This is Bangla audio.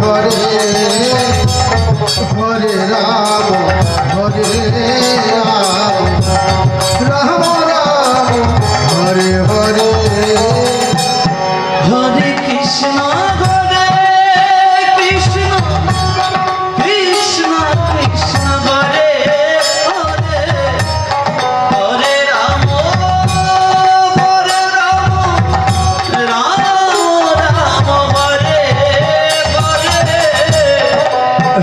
হরে হরে রাম হরে